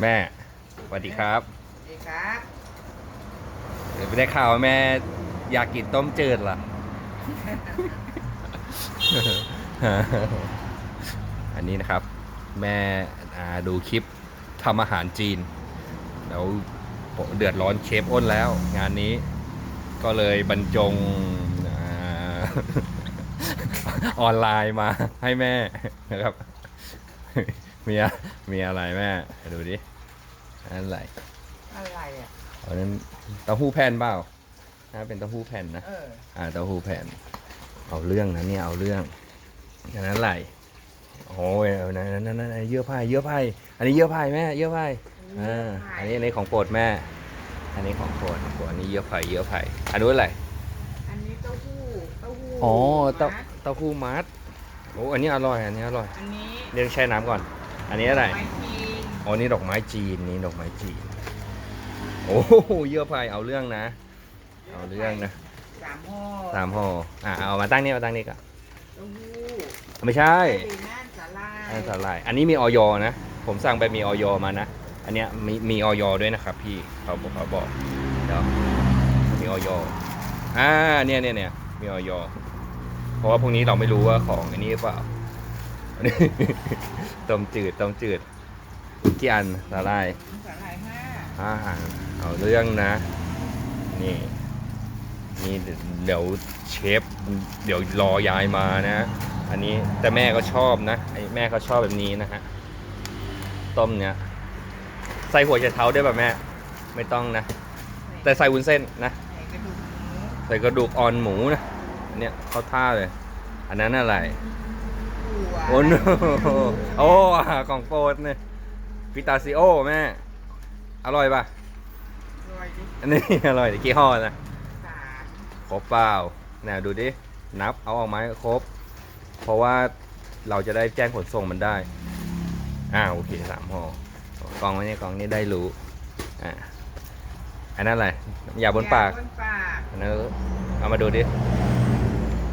แม่สวัสดีครับสวัสดีครับเดี๋ยวไปได้ข่าวว่าแม่อยากกินต้มจืดเหรอ อันนี้นะครับ แม่อ่าดูคลิปทำอาหารจีน แล้วเดือดร้อนเชฟอ้นแล้ว งานนี้ก็เลยบรรจงอ่า ออนไลน์มาให้แม่นะครับ มีอะมีอะไรแม่ดูดิอะไรอะไรอะอันนั้นเต้าหู้แผ่นเปล่าถ้าเป็นเต้าหู้แผ่นนะเอออ่าเต้าหู้แผ่น เอาเรื่องนะเนี่ยเอาเรื่องอันนั้นไหลโอ้ยเอานั่นนั่นนั่นนั่นเยื่อไผ่เยื่อไผ่อันนี้เยื่อไผ่แม่เยื่อไผ่อ่าอันนี้อันนี้ของโปรดแม่ อันนี้ของโปรดของโปรดอันนี้เยื่อไผ่เยื่อไผ่อันนู้นอะไรอันนี้เต้าหู้เต้าหู้อ๋อเต้ามัดเต้าหู้มัดโอ้อันนี้อร่อยอันนี้อร่อยอันนี้เรียกแช่น้ำก่อน อันนี้อะไรไม้จีนอ๋อนี่ดอกไม้จีนนี่ดอกไม้จีน โอ้โหเยื่อไผ่เอาเรื่องนะ เอาเรื่องนะสามห่อสามห่ออะเอามาตั้งนี่มาตั้งนี่ก่อนเต้าหู้ไม่ใช่ไส้น่านสาลายอันสาหร่ายอันนี้มีออยนะ ผมสั่งไปมีออยมานะ อันเนี้ยมีมีออยด้วยนะครับ พี่เขาบอกเขาบอกเดี๋ยวมีออยอ่าเนี่ยเนี่ยเนี่ยมีออยเพราะว่าพวกนี้เราไม่รู้ว่าของอันนี้หรือเปล่าอันนี้ ต้มจืดต้มจืดกี่อันสาหร่ายสาลายห้าอ่าเอาเรื่องนะ นี่นี่เดี๋ยวเชฟเดี๋ยวรอยายมานะ อันนี้แต่แม่ก็ชอบนะไอ้แม่เขาชอบแบบนี้นะฮะต้มเนี้ยใส่หัวไชเท้าได้วยป่ะแม่ ไม่ต้องนะ แต่ใส่วุ้นเส้นนะ ใส่กระดูกหมูใส่กระดูกอ่อนหมูนะอันเนี้ยเข้าท่าเลย อันนั้นอะไรถั่ วโอ้โนโอ้อาหารของโปรดเนี่ยพิตาซิโอแม่ อร่อยป่ะโรยดิอันนี้อร่อยกี่ห่อนะสามครบเปล่าเนี่ยดูดิ นับเอาออกมาให้ครบ เพราะว่าเราจะได้แจ้งขนส่งมันได้ อ่าโอเคสามห่อกองไว้ในกองนี้ได้รู้ อ่า อันนั้นอะไรน้ำยาบนปากยบนปากอันนั้นเอามาดูดิ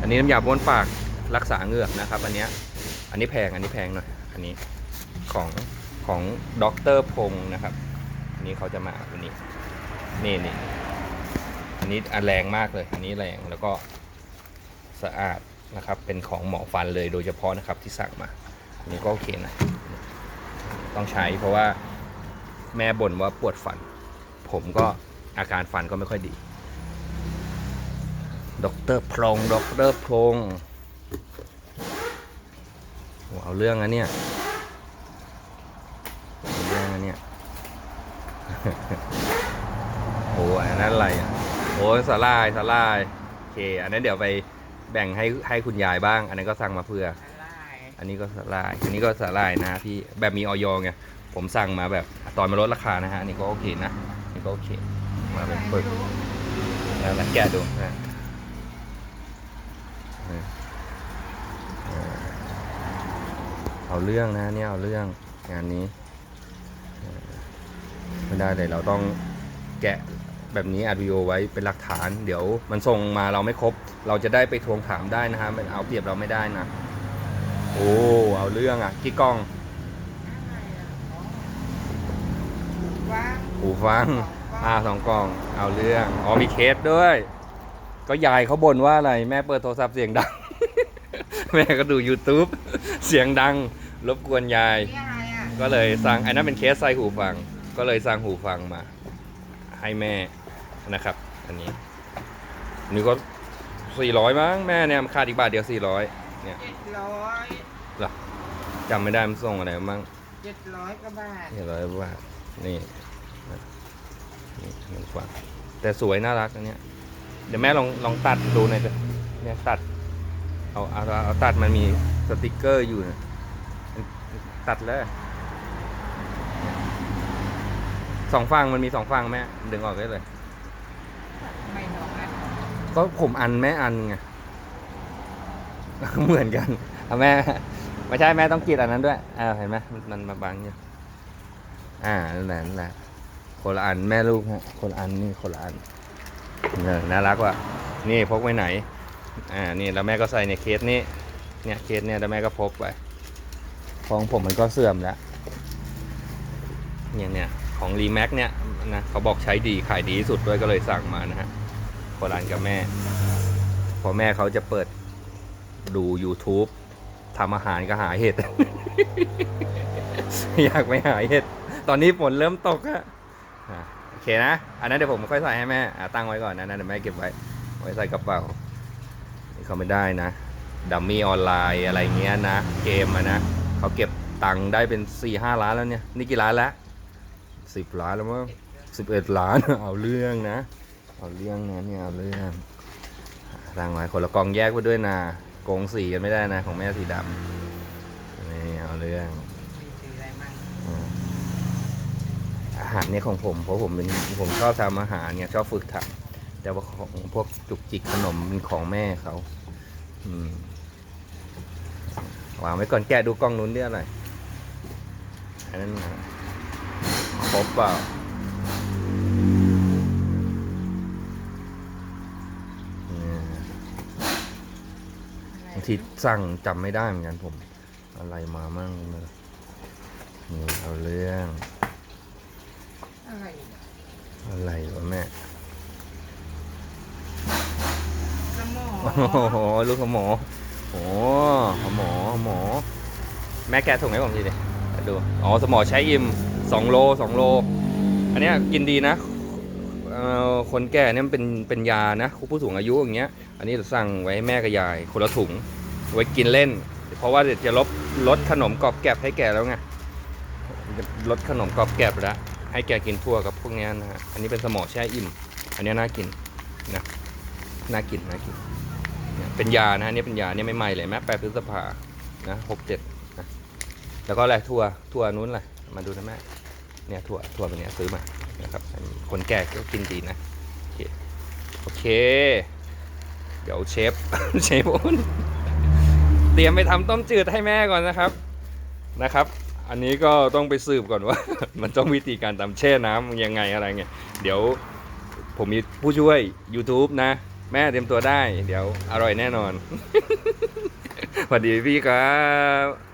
อันนี้น้ำยาบนปากรักษาเหงือกนะครับ อันเนี้ย อันนี้แพงอันนี้แพงหน่อยอันนี้ของของด็อกเตอร์พงศ์นะครับอันนี้เขาจะมาอันนี้นี่นี่อันนี้อันแรงมากเลย อันนี้แรงแล้วก็สะอาดนะครับ เป็นของหมอฟันเลยโดยเฉพาะนะครับที่สั่งมาอันนี้ก็โอเคนะต้องใช้เพราะว่าแม่บ่นว่าปวดฟัน ผมก็อาการฟันก็ไม่ค่อยดีดอกเตอรพงดอกเตอรพงโอ้ เอาเรื่องนะเนี่ยเอาเรื่องนะเนี่ยโอ้อันนั้นอะไรอะโอ้สาลายสาลายโอเค อันนั้นเดี๋ยวไปแบ่งให้ให้คุณยายบ้าง อันนั้นก็สั่งมาเพื่อสาลายอันนี้ก็สาลาย อันนี้ก็สาลายนะพี่แบบมีออยไงผมสั่งมาแบบตอนมาลดราคานะฮะอันนี้ก็โอเคนะอันนี้ก็โอเค มาเป็นปึกแล้วนะแกะดูนะเออเออ เอาเรื่องนะเนี่ยเอาเรื่องงานนี้ไม่ได้เลยเราต้องแกะแบบนี้อัดวิดีโอไว้เป็นหลักฐาน เดี๋ยวมันส่งมาเราไม่ครบ เราจะได้ไปทวงถามได้นะฮะมันเอาเปรียบเราไม่ได้นะ โอ้เอาเรื่องอะกี่กล้องอะไรอะอ๋อว่างหูฟังอ่าสองกล่อง เอาเรื่องอ๋อมีเคสด้วย ก็ยายเขาบ่นว่าอะไร แม่เปิดโทรศัพท์เสียงดัง แม่ก็ดู YouTube เสียงดังรบกวนยาย นี่อะไรอะก็เลยสั่งอันนั้นเป็นเคสใส่หูฟัง ก็เลยสั่งหูฟังมา ให้แม่นะครับ อันนี้อันนี่ก็สี่ร้อยมั้งแม่เนี่ยมันขาดอีกบาทเดียวสี่ร้อยเนี่ยเจ็ดร้อยจำไม่ได้มันส่งอะไรมั้งเจ็ดร้อยกว่าบาทนี่ร้อยบาทนี่นะนี่มันฟังแต่สวยน่ารักอันเนี้ยเดี๋ยวแม่ลองลองตัดดูหน่อยสิเนี่ยตัดเอาเอาเอาเอาตัดมันมี สติกเกอร์อยู่นะตัดเลยสองฝั่งมันมีสองฝั่งแม่ดึงออกได้เลยไม่น้องอันก็ผมอันแม่อันไงเหมือนกันเอาแม่ไม่ใช่แม่ต้องกรีดอันนั้นด้วยอ่าเห็นไหมมันมันมาบังอยู่อ่านั่นแหละนั่นแหละคนละอันแม่ลูกฮะคนละอันนี่คนละอันเออน่ารักว่ะนี่พกไว้ไหนอ่านี่แล้วแม่ก็ใส่ในเคสนี้ เนี่ยเคสเนี่ยแล้วแม่ก็พกไปของผมมันก็เสื่อมแล้วเนี่ยเนี่ยของรีแม็กเนี่ยนะเขาบอกใช้ดีขายดีที่สุดด้วยก็เลยสั่งมานะฮะโครานกับแม่ พอแม่เขาจะเปิดดู YouTube ทำอาหารก็หาเห็ด อยากไปหาเห็ด ตอนนี้ฝนเริ่มตกอะโอเคนะ อันนั้นเดี๋ยวผมค่อยใส่ให้แม่ตั้งไว้ก่อนนะนะเดี๋ยวแม่เก็บไว้ ไว้ใส่กระเป๋านี่เขาไม่ได้นะ ดัมมี่ออนไลน์อะไรเงี้ยนะ เกมอะนะเขาเก็บตังค์ได้เป็น4ี่ห้าล้านแล้วเนี่ย นี่กี่ล้านแล้วสิบล้านแล้วมั้งสิบเอ็ดล้าน เอาเรื่องนะ เอาเรื่องนะเนี่ยเอาเรื่องตั้งไว้คนละกองแยกไปด้วยนะโกงสีกันไม่ได้นะ ของแม่สีดำนี่เอาเรื่องอาหารเนี่ยของผมเพราะผมเป็นผมชอบทำอาหารเนี่ยชอบฝึกทำแต่ว่าของพวกจุกจิกขนมเป็นของแม่เขา อืม วางไว้ก่อนแกะดูกล้องนู้นด้วยอะไรอันนั้นนะครบเปล่าเนี่ยอะไรบางทีสั่งจำไม่ได้เหมือนกันผม อะไรมามั่งเนี่ยนี่เอาเรื่อง อะไรอีกอะอะไรวะแม่สมอโอ้โหลูกของหมอ โอ้หมอหมอ แม่แกะถุงให้ผมทีดิดู อ๋อ สมอใช้อิ่มสองโลสองโล อันเนี้ยกินดีนะคนแก่เนี่ยมันเป็นเป็นยานะผู้สูงอายุอย่างเงี้ย อันนี้เราสั่งไว้ให้แม่กับยายคนละถุง ไว้กินเล่น เพราะว่าเดี๋ยวจะลดลดขนมกรอบแกรบให้แกแล้วไงจะลดขนมกรอบแกรบแล้วให้แกกินทั่วกับพวกเนี้ยนะฮะ อันนี้เป็นสมอแช่อิ่ม อันนี้น่ากินนะ น่ากินน่ากิน เป็นยานะฮะนี่เป็นยาเนี่ยไม่ใหม่เลยแม่แปดพฤษภานะหกเจ็ดนะแล้วก็อะไรถั่วถั่วนู้นอะไรมาดูนะแม่เนี่ยถั่วถั่วเป็นเนี้ยซื้อมานะครับคนแก่ก็กินดีนะโอเคโอเค เดี๋ยวเชฟเชฟอ้นเตรียมไปทำต้มจืดให้แม่ก่อนนะครับนะครับ อันนี้ก็ต้องไปสืบก่อนว่า มันต้องวิธีการทำแช่น้ำยังไงอะไรเงี้ยเดี๋ยวผมมีผู้ช่วย YouTube นะ แม่เตรียมตัวได้ เดี๋ยวอร่อยแน่นอน สวัสดีพี่ครับ